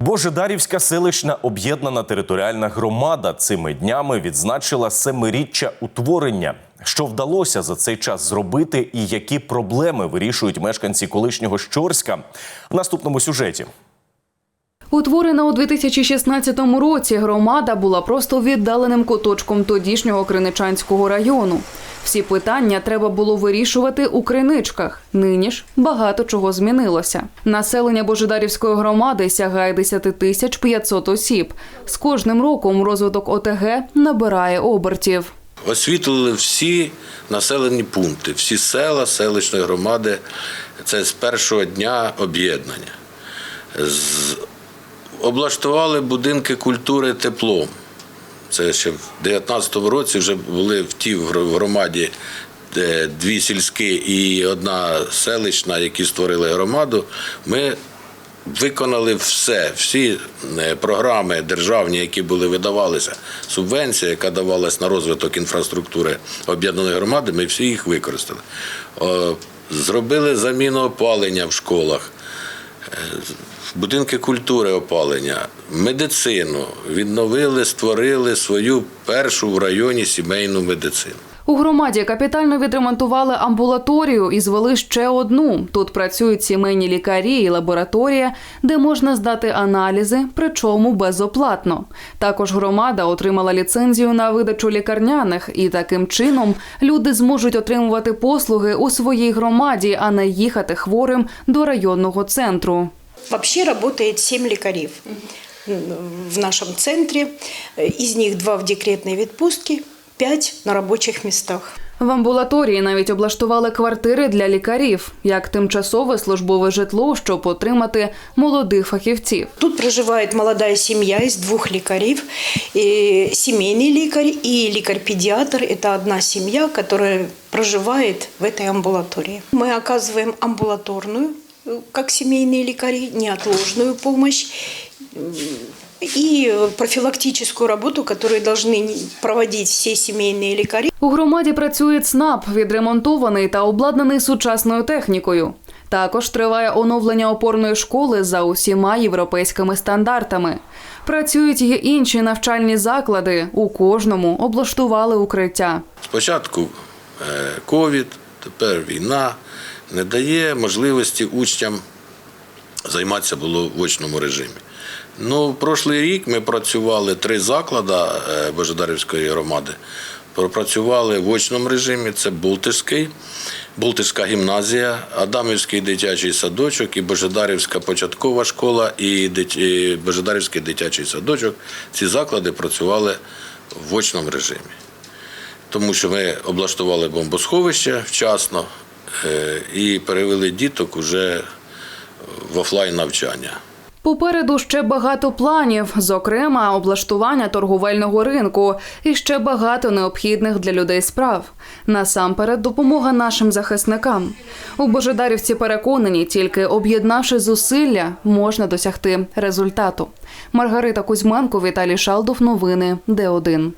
Божедарівська селищна об'єднана територіальна громада цими днями відзначила семиріччя утворення. Що вдалося за цей час зробити, і які проблеми вирішують мешканці колишнього Щорська в наступному сюжеті. Утворена у 2016 році громада була просто віддаленим куточком тодішнього Криничанського району. Всі питання треба було вирішувати у криничках. Нині ж багато чого змінилося. Населення Божедарівської громади сягає 10 тисяч 500 осіб. З кожним роком розвиток ОТГ набирає обертів. Освітлили всі населені пункти, всі села, селищної громади. Це з першого дня об'єднання. З- Облаштували будинки культури теплом. Це ще в 19-му році вже були в тій гр- громаді дві сільські і одна селищна, які створили громаду. Ми виконали все, всі е, програми державні, які були видавалися, субвенція, яка давалась на розвиток інфраструктури об'єднаної громади, ми всі їх використали. Зробили заміну опалення в школах будинки культури опалення, медицину відновили, створили свою першу в районі сімейну медицину. У громаді капітально відремонтували амбулаторію і звели ще одну. Тут працюють сімейні лікарі і лабораторія, де можна здати аналізи, причому безоплатно. Також громада отримала ліцензію на видачу лікарняних, і таким чином люди зможуть отримувати послуги у своїй громаді, а не їхати хворим до районного центру. Вообще работает 7 лекарів в нашем центре. Из них два в декретной відпустці, 5 на робочих містах. В амбулаторії навіть облаштували квартири для лікарів як тимчасове службове житло, щоб отримати молодих фахівців. Тут проживає молода сім'я із двох лікарів. І Сімейний лікар і лікар-педіатр – це одна сім'я, яка проживає в цій амбулаторії. Ми оказуємо амбулаторну, як сімейні лікарі, неотложную помощь и профилактическую работу, которую должны проводить все семейные лекари. У громаді працює ЦНАП, відремонтований та обладнаний сучасною технікою. Також триває оновлення опорної школи за усіма європейськими стандартами. Працюють і інші навчальні заклади. У кожному облаштували укриття. Спочатку е, ковід, тепер війна не дає можливості учням займатися було в очному режимі. Ну, прошлий рік ми працювали три заклади е, Божедарівської громади. Пропрацювали в очному режимі. Це Бултишський, Бултишська гімназія, Адамівський дитячий садочок і Божедарівська початкова школа і Божедарівський дитячий садочок. Ці заклади працювали в очному режимі тому що ми облаштували бомбосховище вчасно і перевели діток уже в офлайн навчання. Попереду ще багато планів, зокрема, облаштування торговельного ринку і ще багато необхідних для людей справ. Насамперед, допомога нашим захисникам. У Божедарівці переконані, тільки об'єднавши зусилля, можна досягти результату. Маргарита Кузьменко, Віталій Шалдов. Новини Д1.